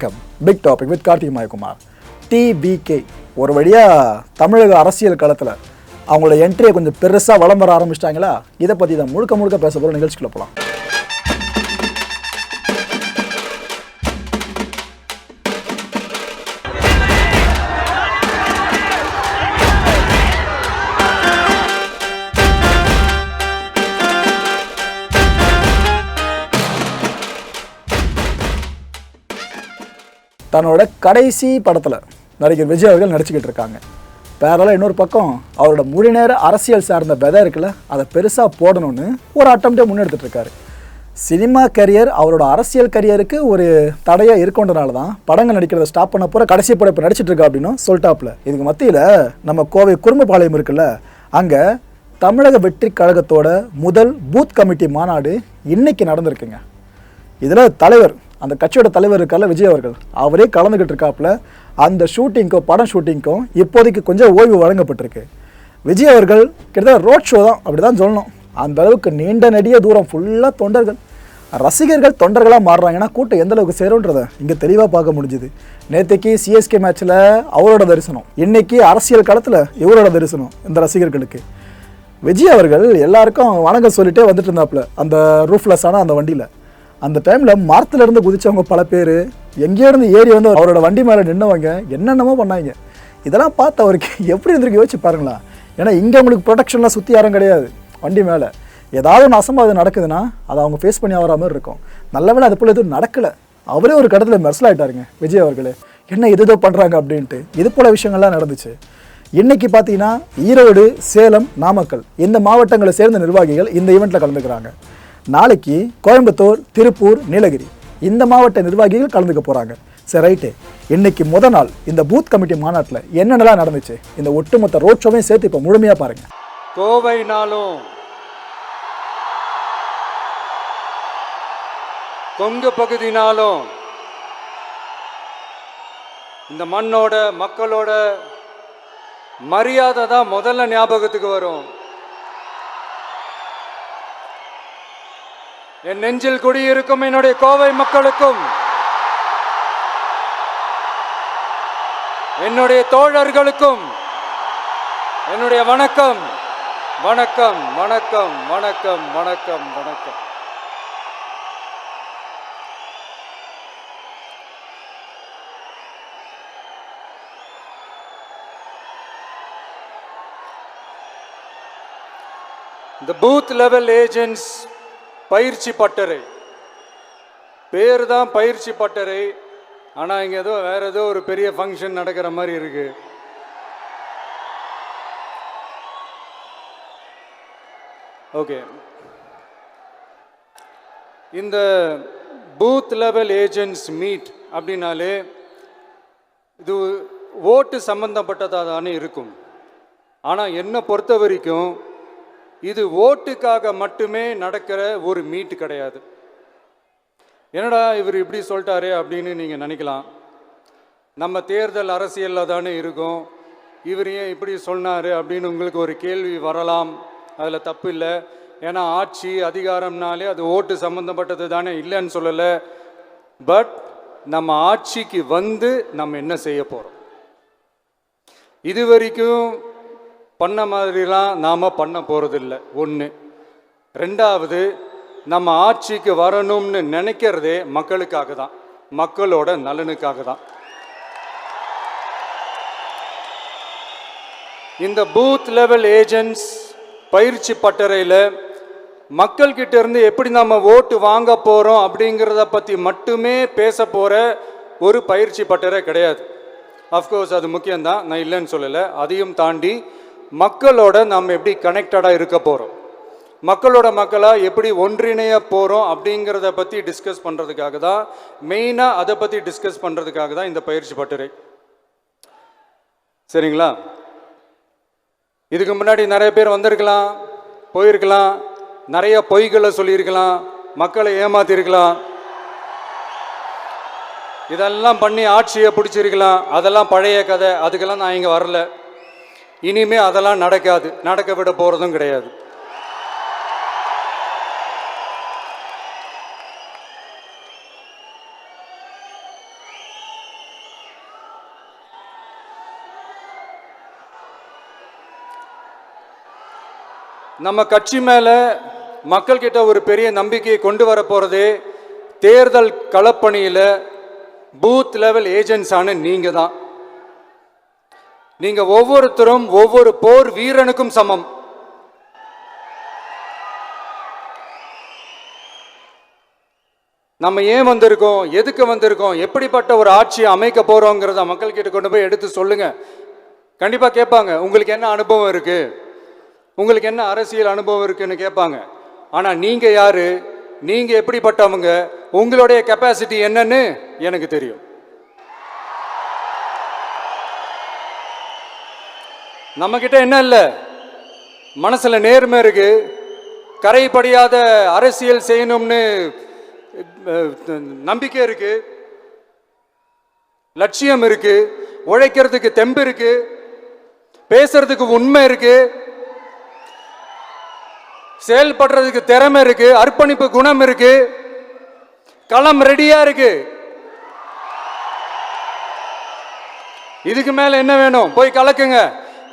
வணக்கம். Big topic with Karthik Mayakumar. DPK ஒரு வழியாக தமிழக அரசியல் களத்தில் அவங்களோட என்ட்ரியை கொஞ்சம் பெருசாக வளம் வர ஆரம்பிச்சிட்டாங்களா? இதை பற்றி தான் முழுக்க முழுக்க பேச போகிற நிகழ்ச்சிக்குள்ள போகலாம் தன்னோட கடைசி படத்தில் நடிகர் விஜய் அவர்கள் நடிச்சுக்கிட்டு இருக்காங்க. பேரல இன்னொரு பக்கம் அவரோட முழு நேர அரசியல் சார்ந்த விதை இருக்குல்ல அதை பெருசாக போடணும்னு ஒரு அட்டம்ப்டே முன்னெடுத்துட்டு இருக்காரு. சினிமா கரியர் அவரோட அரசியல் கரியருக்கு ஒரு தடையாக இருக்கொண்டனால தான் படங்கள் நடிக்கிறத ஸ்டாப் பண்ண போகிற கடைசி படம் இப்போ நடிச்சிட்டு இருக்கா அப்படின்னு சொல்லிட்டாப்ல இதுக்கு மத்தியில் நம்ம கோவை குறும்புபாளையம் இருக்குல்ல அங்கே தமிழக வெற்றி கழகத்தோட முதல் பூத் கமிட்டி மாநாடு இன்னைக்கு நடந்திருக்குங்க. இதில் தலைவர் அந்த கட்சியோட தலைவர் இருக்கார்ல விஜய் அவர்கள் அவரே கலந்துக்கிட்டு இருக்காப்புல அந்த ஷூட்டிங்க்கும் படம் ஷூட்டிங்க்கும் இப்போதைக்கு கொஞ்சம் ஓய்வு வழங்கப்பட்டிருக்கு. விஜய் அவர்கள் கிட்டத்தட்ட ரோட் ஷோ தான் அப்படி தான் சொல்லணும். அந்த அளவுக்கு நீண்ட நெடிய தூரம் ஃபுல்லாக தொண்டர்கள். ரசிகர்கள் தொண்டர்களாக மாறுறாங்கன்னா கூட்டம் எந்த அளவுக்கு சேரும்ன்றதை இங்கே தெளிவாக பார்க்க முடிஞ்சுது. நேற்றுக்கு சிஎஸ்கே மேட்ச்சில் அவரோட தரிசனம். இன்றைக்கி அரசியல் களத்தில் இவரோட தரிசனம் இந்த ரசிகர்களுக்கு. விஜய் அவர்கள் எல்லாருக்கும் வணக்கம் சொல்லிட்டே வந்துட்டு இருந்தாப்புல அந்த ரூஃப்லெஸ்ஸான அந்த வண்டியில். அந்த டைமில் மரத்தில் இருந்து குதிச்சவங்க பல பேர் எங்கேயோ இருந்து ஏறி வந்து அவரோட வண்டி மேலே நின்னவங்க என்னென்னமோ பண்ணாங்க. இதெல்லாம் பார்த்து அவருக்கு எப்படி இருந்திருக்கு யோசிச்சு பாருங்களா. ஏன்னா இங்கே உங்களுக்கு ப்ரொடெக்ஷன்லாம் சுற்றி யாரும் கிடையாது வண்டி மேலே. ஏதாவது ஒன்று அசம்பாவது நடக்குதுன்னா அதை அவங்க ஃபேஸ் பண்ணி ஆகிற மாதிரி இருக்கும். நல்ல வேலை அது போல் எதுவும் நடக்கலை. அவரே ஒரு கடத்தில் மெர்சல் ஆகிட்டாருங்க விஜய் அவர்களே. என்ன இது இதோ பண்ணுறாங்க அப்படின்ட்டு. இது போல விஷயங்கள்லாம் நடந்துச்சு. இன்னைக்கு பார்த்தீங்கன்னா ஈரோடு சேலம் நாமக்கல் இந்த மாவட்டங்களை சேர்ந்த நிர்வாகிகள் இந்த ஈவெண்ட்டில் கலந்துக்கிறாங்க. நாளைக்கு கோயம்புத்தூர் திருப்பூர் நீலகிரி இந்த மாவட்ட நிர்வாகிகள் கலந்துக்க போகிறாங்க சரி ரைட்டு. இன்னைக்கு முத நாள் இந்த பூத் கமிட்டி மாநாட்டில் என்னென்னலாம் நடந்துச்சு? இந்த ஒட்டுமொத்த ரோட் ஷோவையும் சேர்த்து இப்போ முழுமையாக பாருங்கள் கோவைனாலும் கொங்கு பகுதினாலும் இந்த மண்ணோட மக்களோட மரியாதை தான் முதல்ல ஞாபகத்துக்கு வரும். என் நெஞ்சில் குடியிருக்கும் என்னுடைய கோவை மக்களுக்கும் என்னுடைய தோழர்களுக்கும் என்னுடைய வணக்கம் வணக்கம் வணக்கம் வணக்கம் வணக்கம் வணக்கம். இந்த பூத் லெவல் ஏஜென்ட்ஸ் பயிற்சி பட்டறை. பேர் தான் பயிற்சி பட்டறை. ஆனால் இங்கே ஏதோ வேற ஏதோ ஒரு பெரிய ஃபங்க்ஷன் நடக்கிற மாதிரி இருக்கு. ஓகே இந்த பூத் லெவல் ஏஜென்ட்ஸ் மீட் அப்படின்னாலே இது ஓட்டு சம்பந்தப்பட்டதாக தானே இருக்கும். ஆனால் என்னை பொறுத்த வரைக்கும் இது ஓட்டுக்காக மட்டுமே நடக்கிற ஒரு மீட் கிடையாது. என்னடா இவர் இப்படி சொல்லிட்டாரே அப்படின்னு நீங்கள் நினைக்கலாம். நம்ம தேர்தல் அரசியலில் தானே இருக்கோம். இவர் ஏன் இப்படி சொன்னார் அப்படின்னு உங்களுக்கு ஒரு கேள்வி வரலாம். அதில் தப்பு இல்லை. ஏன்னா ஆட்சி அதிகாரம்னாலே அது ஓட்டு சம்மந்தப்பட்டது தானே இல்லைன்னு சொல்லலை. பட் நம்ம ஆட்சிக்கு வந்து நம்ம என்ன செய்ய போகிறோம் இது வரைக்கும் பண்ண மாதிரிலாம் நாம் பண்ண போகிறதில்ல ஒன்று ரெண்டாவது நம்ம ஆட்சிக்கு வரணும்னு நினைக்கிறதே மக்களுக்காக தான். மக்களோட நலனுக்காக தான். இந்த பூத் லெவல் ஏஜென்ட்ஸ் பயிற்சி பட்டறையில் மக்கள்கிட்ட இருந்து எப்படி நம்ம ஓட்டு வாங்க போகிறோம் அப்படிங்கிறத பற்றி மட்டுமே பேச போகிற ஒரு பயிற்சி பட்டறை கிடையாது. அஃப்கோர்ஸ் அது முக்கியம்தான். நான் இல்லைன்னு சொல்லலை. அதையும் தாண்டி மக்களோட நம்ம எப்படி கனெக்டடாக இருக்க போகிறோம் மக்களோட மக்களாக எப்படி ஒன்றிணைய போகிறோம் அப்படிங்கிறத பற்றி டிஸ்கஸ் பண்ணுறதுக்காக தான் மெயினாக அதை பற்றி டிஸ்கஸ் பண்ணுறதுக்காக தான் இந்த பயிற்சி பட்டுரை. சரிங்களா? இதுக்கு முன்னாடி நிறைய பேர் வந்திருக்கலாம் போயிருக்கலாம் நிறைய பொய்களை சொல்லியிருக்கலாம் மக்களை ஏமாத்திருக்கலாம். இதெல்லாம் பண்ணி ஆட்சியை பிடிச்சிருக்கலாம். அதெல்லாம் பழைய கதை. அதுக்கெல்லாம் நான் இங்கே வரல. இனிமே அதெல்லாம் நடக்காது. நடக்க விட போகிறதும் கிடையாது. நம்ம கட்சி மேலே மக்கள்கிட்ட ஒரு பெரிய நம்பிக்கையை கொண்டு வர போகிறது தேர்தல் களப்பணியில் பூத் லெவல் ஏஜென்ட்ஸான நீங்கள் தான் நீங்கள் ஒவ்வொருத்தரும் ஒவ்வொரு போர் வீரனுக்கும் சமம். நம்ம ஏன் வந்திருக்கோம்? எதுக்கு வந்திருக்கோம்? எப்படிப்பட்ட ஒரு ஆட்சியை அமைக்க போறோங்கிறத மக்கள்கிட்ட கொண்டு போய் எடுத்து சொல்லுங்க. கண்டிப்பா கேட்பாங்க. உங்களுக்கு என்ன அனுபவம் இருக்கு? உங்களுக்கு என்ன அரசியல் அனுபவம் இருக்குன்னு கேட்பாங்க. ஆனா நீங்க யாரு? நீங்க எப்படிப்பட்டவங்க? உங்களுடைய கெப்பாசிட்டி என்னன்னு எனக்கு தெரியும். நம்மக்கிட்ட என்ன இல்லை? மனசில் நேர்மை இருக்கு. கரைப்படியாத அரசியல் செய்யணும்னு நம்பிக்கை இருக்கு. லட்சியம் இருக்கு. உழைக்கிறதுக்கு தெம்பு இருக்கு. பேசுறதுக்கு உண்மை இருக்கு. செயல்படுறதுக்கு திறமை இருக்கு. அர்ப்பணிப்பு குணம் இருக்கு. களம் ரெடியா இருக்கு. இதுக்கு மேல என்ன வேணும்? போய் கலக்குங்க.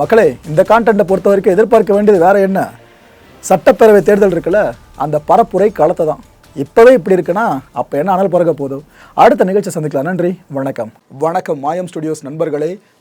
மக்களே இந்த கான்டென்ட்டை பொறுத்த வரைக்கும் எதிர்பார்க்க வேண்டியது வேறு என்ன? சட்டப்பேரவை தேர்தல் இருக்குல்ல அந்த பரப்புரை களத்தை தான் இப்போவே இப்படி இருக்குன்னா அப்போ என்ன ஆனால் பிறக்க போதும் அடுத்த நிகழ்ச்சி சந்திக்கலாம். நன்றி வணக்கம். வணக்கம். மாயம் ஸ்டுடியோஸ் நண்பர்களே